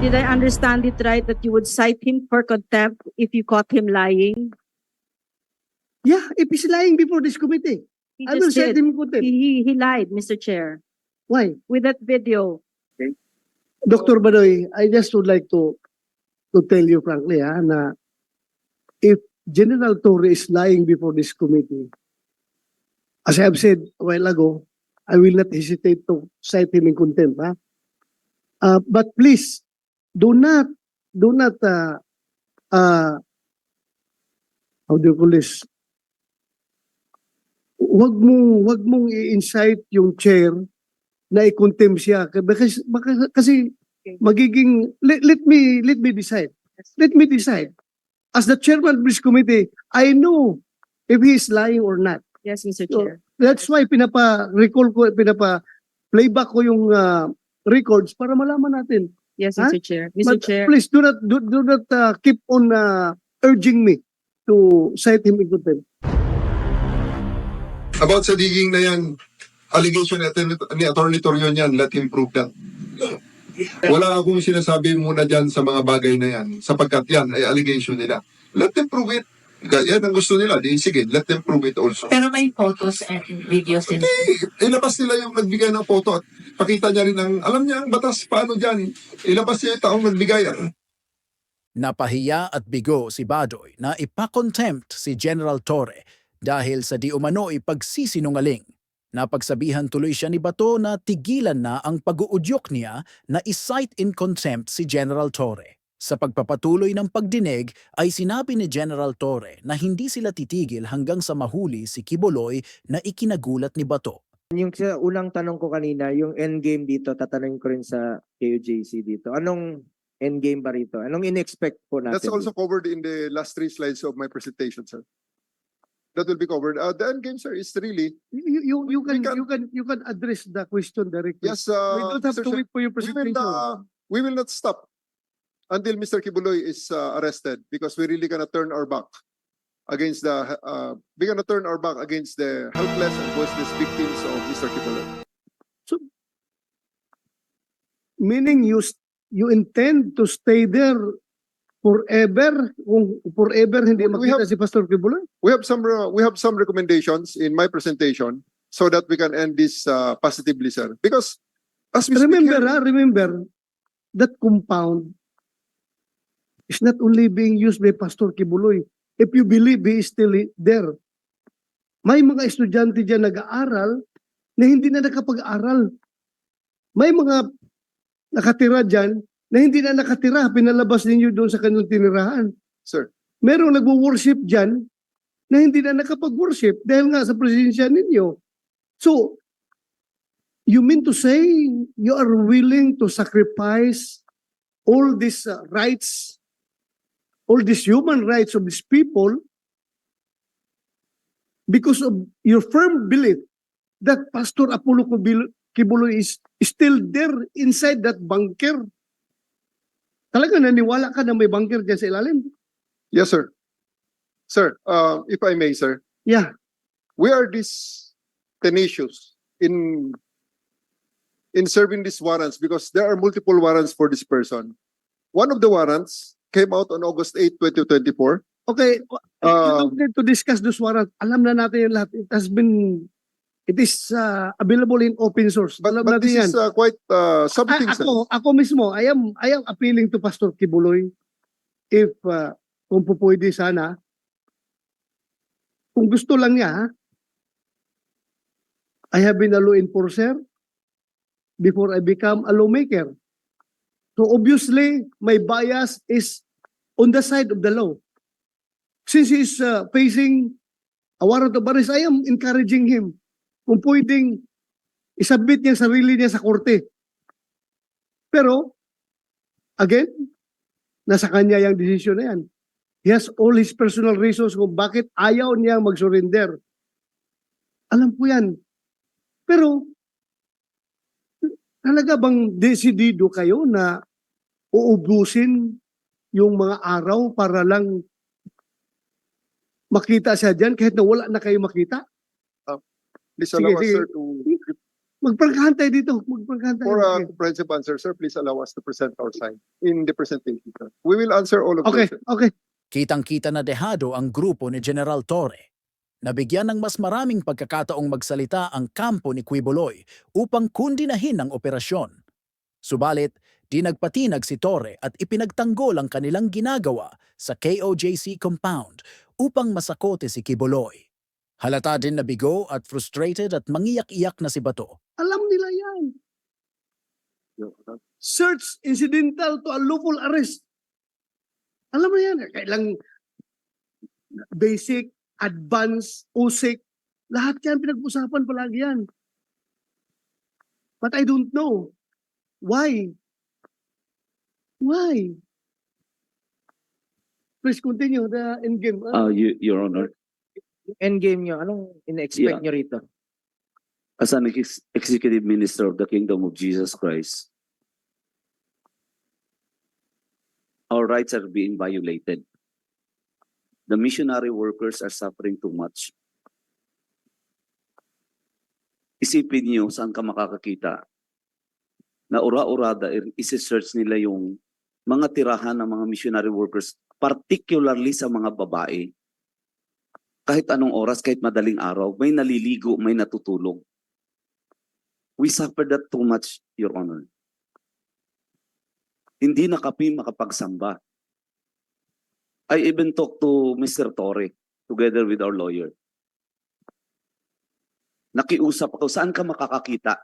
Did I understand it right that you would cite him for contempt if you caught him lying? Yeah, if he's lying before this committee, He I will just set did. him in contempt. He, he, he lied, Mr. Chair, Why? with that video. Dr. Banoy, I just would like to to tell you frankly ha, na if General Torre is lying before this committee, as I have said a while ago, I will not hesitate to cite him in contempt. Ha? Uh, but please, do not, do not, uh, uh, how do you call this? Wag mong, wag mong i-incite yung chair na i-contempt siya. Kasi, baka- kasi magiging let, let me let me decide let me decide as the chairman of this committee i know if he is lying or not Yes, Mr. So, Chair. that's why pinapa recall ko pinapa playback ko yung uh, records para malaman natin Yes, Huh? Mr. Chair. Mr. But Chair, please do not do, do not uh, keep on uh, urging me to cite him in contempt About sa digging na yan, allegation ni, Atty- ni Attorney Torion yan, let him prove that. Wala akong sinasabi muna dyan sa mga bagay na yan, sapagkat yan ay allegation nila. Let them prove it. Yan ang gusto nila. Di, sige, let them prove it also. Pero may photos and videos din. Eh, ilabas nila yung nagbigay ng photo at pakita niya rin ang, alam niya ang batas paano dyan. Ilabas niya yung taong nagbigay. ah. Napahiya at bigo si Badoy na ipakontempt si General Torre dahil sa di umano'y pagsisinungaling. Napagsabihan tuloy siya ni Bato na tigilan na ang pag-uudyok niya na isight in contempt si General Torre. Sa pagpapatuloy ng pagdinig ay sinabi ni General Torre na hindi sila titigil hanggang sa mahuli si Kiboloy na ikinagulat ni Bato. Yung sa unang tanong ko kanina, yung endgame dito, tatanungin ko rin sa KUJC dito. Anong endgame ba rito? Anong in-expect po natin? That's also covered in the last three slides of my presentation, sir. That will be covered. Uh, the end game, sir, is really, you, you, you can, can- you can you can address the question directly yes, uh, we don't have Mr. to wait for your we will, presentation uh, we will not stop until Mr. Kibuloy is uh, arrested because we're really gonna turn our back against the, uh, we're gonna turn our back against the helpless and voiceless victims of Mr. Kibuloy. Meaning you s- you intend to stay there forever kung forever hindi We makita have- si Pastor Kibuloy? We have some, uh, we have some recommendations in my presentation so that we can end this uh, positively, sir. Because as we speak Remember, here- ah, remember that compound is not only being used by Pastor Kibuloy. If you believe he is still there. May mga estudyante dyan nag-aaral na hindi na nakapag-aral. May mga nakatira dyan na hindi na nakatira. Pinalabas ninyo doon sa kanilang tinirahan. sir, Merong nagwo-worship dyan na hindi na nakapag-worship dahil nga sa presensya ninyo. So, you mean to say you are willing to sacrifice all these uh, rights, all these human rights of these people because of your firm belief that Pastor Apollo Kibuloy is still there inside that bunker? Talaga naniwala ka na may bunker dyan sa ilalim? yes, sir. Sir, uh, if I may, sir, Yeah. we are this tenacious in in serving these warrants because there are multiple warrants for this person. One of the warrants came out on August 8, 2024. Okay, you Um, don't need to discuss those warrants. Alam na natin yung lahat. It has been, it is uh, available in open source. But, Alam but natin this yan. is uh, quite uh, Ah, something, sir. ako, ako mismo, I am, I am appealing to Pastor Kibuloy if, uh, kung po pwede sana, kung gusto lang niya? I have been a law enforcer before I become a lawmaker. So obviously, my bias is on the side of the law. Since he's uh, facing a warrant of arrest, I am encouraging him kung pwedeng isabit niya sarili niya sa korte. Pero, again, nasa kanya yung desisyon na yan. He has all his personal reasons kung bakit ayaw niya mag-surrender. Alam ko yan. Pero, talaga bang desidido kayo na uubusin yung mga araw para lang makita siya dyan kahit na wala na kayo makita? Please Sige, allow us, sige. sir, to Magprangkahan tayo dito. Magprangkahan tayo. For a Okay. comprehensive answer, sir, please allow us to present our side in the presentation. sir. We will answer all of Okay, those. okay. Kitang-kita na dehado ang grupo ni General Torre. Nabigyan ng mas maraming pagkakataong magsalita ang kampo ni Quiboloy upang kundinahin ang operasyon. Subalit, di nagpatinag si Torre at ipinagtanggol ang kanilang ginagawa sa KOJC compound upang masakote si Quiboloy. Halata din na bigo at frustrated at mangiyak-iyak na si Bato. Alam nila yan. Search incidental to a lawful arrest. Alam mo yan. Kailang basic, advanced, USIC, lahat yan pinag-usapan palagi yan. But I don't know. Why? Why? Please continue the end game. Uh, y- Your Honor, Yung endgame nyo, anong in-expect Yeah. nyo rito? as an ex- executive minister of the Kingdom of Jesus Christ, our rights are being violated. The missionary workers are suffering too much. Isipin niyo saan ka makakakita na ura-urada, i- isi-search nila yung mga tirahan ng mga missionary workers, particularly sa mga babae. Kahit anong oras, kahit madaling araw, may naliligo, may natutulog. We suffered that too much, Your Honor. Hindi na kami makapagsamba. I even talked to Mr. Torre together with our lawyer. Nakiusap ako, saan ka makakakita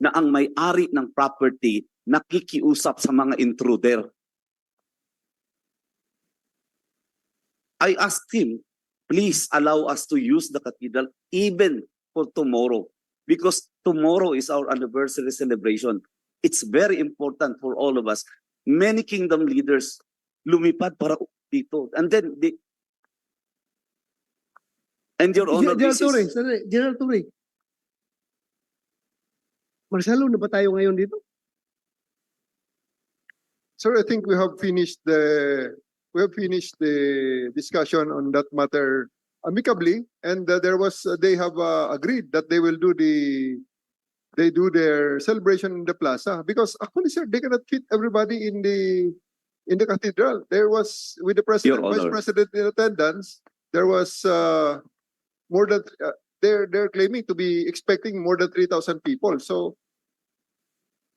na ang may-ari ng property nakikiusap sa mga intruder? I asked him, please allow us to use the cathedral even for tomorrow because tomorrow is our anniversary celebration. It's very important for all of us. Many kingdom leaders lumipad para dito. And then they And your honor, General sandali. General Torre. Marcelo, na ba tayo ngayon dito? Sir, I think we have finished the, we have finished the discussion on that matter amicably. And uh, there was, uh, they have uh, agreed that they will do the, they do their celebration in the plaza. Because actually, sir, they cannot fit everybody in the, in the cathedral. There was, with the president, vice Honor. president in attendance, there was uh, more than, uh, they're, they're claiming to be expecting more than 3,000 people. So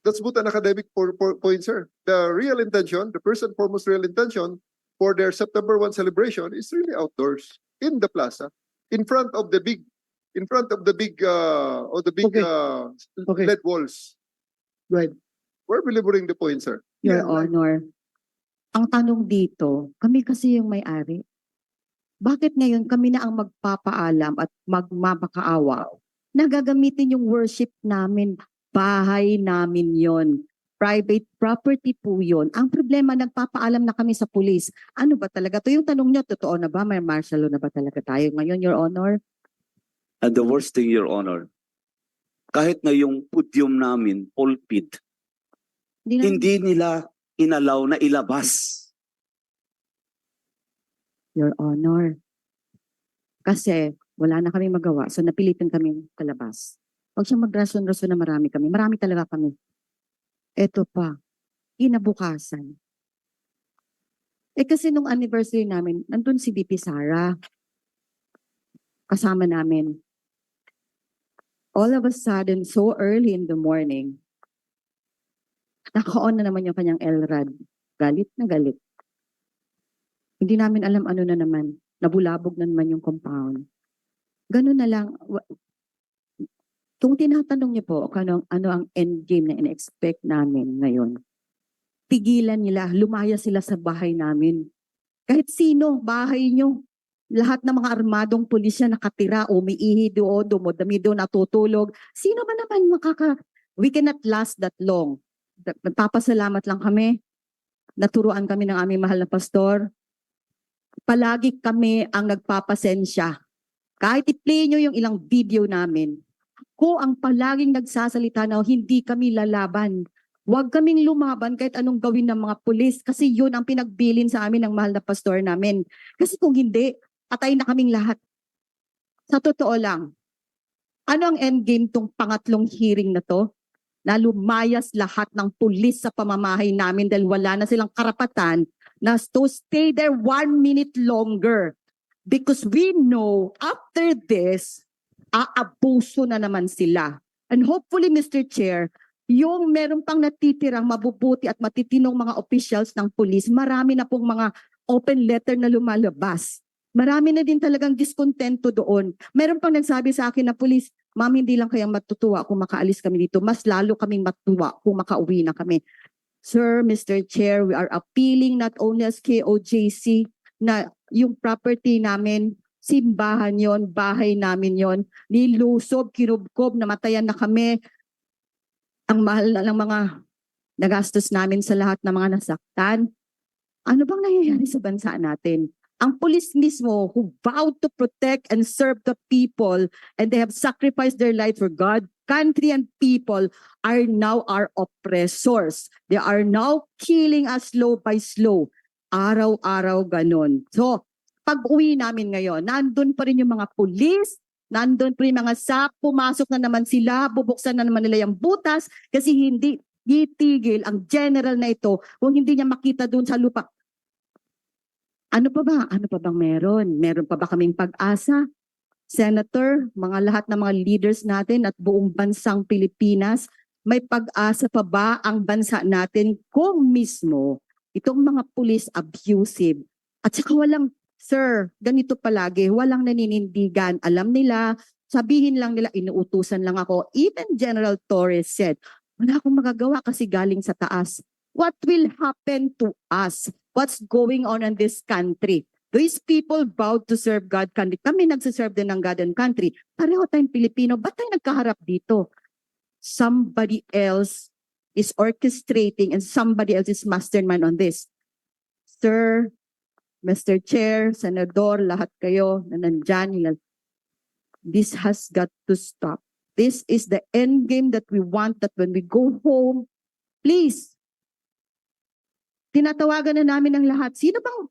that's both an academic po- po- point, sir. The real intention, the first and foremost real intention for their September 1 celebration is really outdoors in the plaza, in front of the big, in front of the big, uh, of the big, Okay. uh, Okay. LED walls. Right. We're delivering the point, sir. Your Yeah. Honor, ang tanong dito, kami kasi yung may-ari. Bakit ngayon kami na ang magpapaalam at magmamakaawa na gagamitin yung worship namin? Bahay namin yon. Private property po yun. Ang problema, nagpapaalam na kami sa pulis. Ano ba talaga? To yung tanong nyo, totoo na ba? May martial law na ba talaga tayo ngayon, Your Honor? and the worst thing, your honor, kahit na yung pudyum namin, pulpit, Hindi na- hindi nila inalaw na ilabas. Your Honor. Kasi wala na kami magawa. So napilitan kami kalabas. Huwag siyang magrason-rason na marami kami. Marami talaga kami. Eto pa. Kinabukasan. Eh kasi nung anniversary namin, nandun si BP Sara. Kasama namin. All of a sudden, so early in the morning, naka-on na naman yung kanyang LRAD. Galit na galit. Hindi namin alam ano na naman. Nabulabog na naman yung compound. Ganun na lang. Kung tinatanong niyo po kung ano, ano ang end game na in-expect namin ngayon, pigilan nila, lumaya sila sa bahay namin. Kahit sino, bahay nyo. Lahat ng mga armadong pulisya nakatira, umiihi doon, dumudami doon, natutulog. Sino ba naman makaka... We cannot last that long. Nagpapasalamat lang kami. Naturuan kami ng aming mahal na pastor palagi kami ang nagpapasensya. Kahit i-play nyo yung ilang video namin, ko ang palaging nagsasalita na hindi kami lalaban. Huwag kaming lumaban kahit anong gawin ng mga pulis kasi yun ang pinagbilin sa amin ng mahal na pastor namin. Kasi kung hindi, patay na kaming lahat. Sa totoo lang, Ano ang endgame tong pangatlong hearing na to? Na lumayas lahat ng pulis sa pamamahay namin dahil wala na silang karapatan na to stay there one minute longer. Because we know after this, aabuso na naman sila. And hopefully, Mr. Chair, yung meron pang natitirang mabubuti at matitinong mga officials ng pulis, marami na pong mga open letter na lumalabas. Marami na din talagang diskontento doon. Meron pang nagsabi sa akin na pulis, ma'am, hindi lang kayang matutuwa kung makaalis kami dito. Mas lalo kaming matuwa kung makauwi na kami. Sir, Mr. Chair, we are appealing not only as KOJC na yung property namin, simbahan yon, bahay namin yon, nilusob, kinubkob, namatayan na kami. Ang mahal na ng mga nagastos namin sa lahat ng mga nasaktan. Ano bang nangyayari sa bansa natin? Ang pulis mismo who vowed to protect and serve the people and they have sacrificed their life for God, country, and people are now our oppressors. They are now killing us slow by slow. Araw-araw ganon. So, pag uwi namin ngayon, nandun pa rin yung mga pulis, nandun pa rin mga SAP, pumasok na naman sila, bubuksan na naman nila yung butas kasi hindi titigil ang general na ito kung hindi niya makita doon sa lupa. Ano pa ba? Ano pa bang meron? Meron pa ba kaming pag-asa? Senator, mga lahat ng mga leaders natin at buong bansang Pilipinas, may pag-asa pa ba ang bansa natin kung mismo itong mga police abusive at saka walang, sir, ganito palagi, walang naninindigan. Alam nila, sabihin lang nila, inuutusan lang ako. Even General Torres said, wala akong magagawa kasi galing sa taas. What will happen to us? What's going on in this country? These people vowed to serve God country. Kami nagsiserve din ng God and country. Pareho tayong Pilipino. Ba't tayo nagkaharap dito? Somebody else is orchestrating and somebody else is mastermind on this. Sir, Mr. Chair, Senador, lahat kayo na nandyan, this has got to stop. This is the end game that we want that when we go home, please, tinatawagan na namin ang lahat. Sino bang,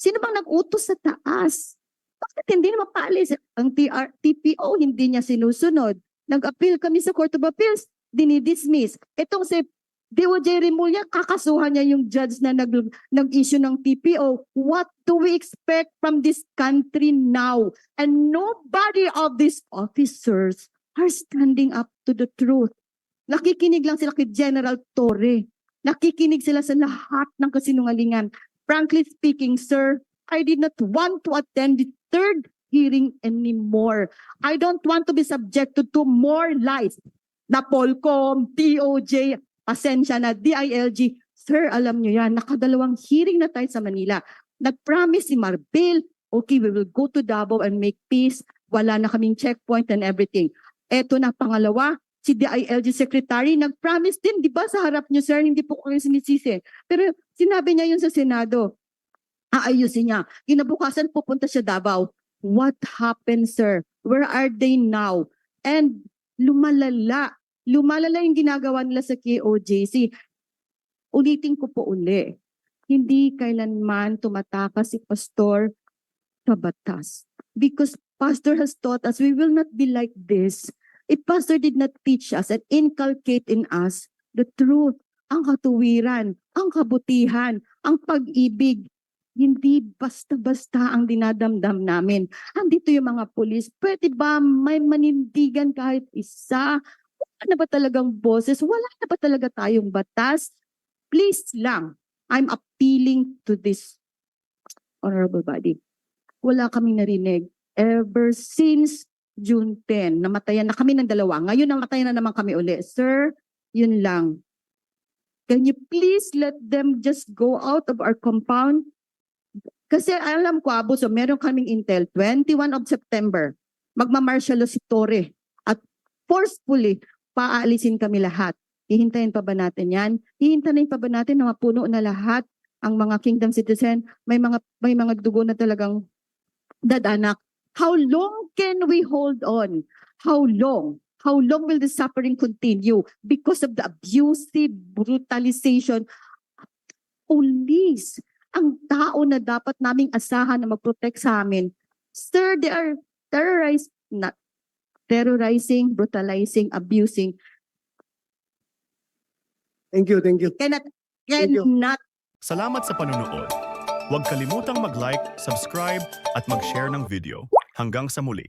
sino bang nag-utos sa taas? Bakit hindi naman paalis? Ang TR, TPO hindi niya sinusunod. Nag-appeal kami sa Court of Appeals, dinidismiss. Itong si DOJ Remulla, kakasuhan niya yung judge na nag, nag-issue ng TPO. What do we expect from this country now? And nobody of these officers are standing up to the truth. Nakikinig lang sila kay General Torre. Nakikinig sila sa lahat ng kasinungalingan. Frankly speaking, sir, I did not want to attend the third hearing anymore. I don't want to be subjected to more lies. Na Polcom, DOJ, pasensya na, DILG. Sir, alam nyo yan, nakadalawang hearing na tayo sa Manila. Nag-promise si Marbil, okay, we will go to Davao and make peace. Wala na kaming checkpoint and everything. Eto na pangalawa, si DILG Secretary nag-promise din, di ba sa harap niyo sir, hindi po ko kayo sinisisi. Pero sinabi niya yun sa Senado, aayusin niya. Kinabukasan pupunta siya Davao. What happened sir? Where are they now? And lumalala. Lumalala yung ginagawa nila sa KOJC. Ulitin ko po uli. Hindi kailanman tumatakas si pastor sa batas. Because pastor has taught us we will not be like this if pastor did not teach us and inculcate in us the truth, ang katuwiran, ang kabutihan, ang pag-ibig, hindi basta-basta ang dinadamdam namin. Andito yung mga pulis, pwede ba may manindigan kahit isa? Na ba talagang boses? Wala na ba talaga tayong batas? Please lang, I'm appealing to this honorable body. Wala kaming narinig ever since June 10. Namatayan na kami ng dalawa. Ngayon namatayan na naman kami uli. Sir, yun lang. Can you please let them just go out of our compound? Kasi alam ko, Abuso, meron kaming intel, 21 of September, magmamartial law si Torre at forcefully paalisin kami lahat. Hihintayin pa ba natin yan? Hihintayin pa ba natin na mapuno na lahat ang mga kingdom citizen? May mga may mga dugo na talagang dadanak. How long can we hold on? How long? How long will the suffering continue because of the abusive brutalization police? Ang tao na dapat naming asahan na mag-protect sa amin, sir, they are terrorized, not terrorizing, brutalizing, abusing Thank you, thank you. cannot Thank you. cannot Salamat sa panunood. Huwag kalimutang mag-like, subscribe at mag-share ng video. Hanggang sa muli.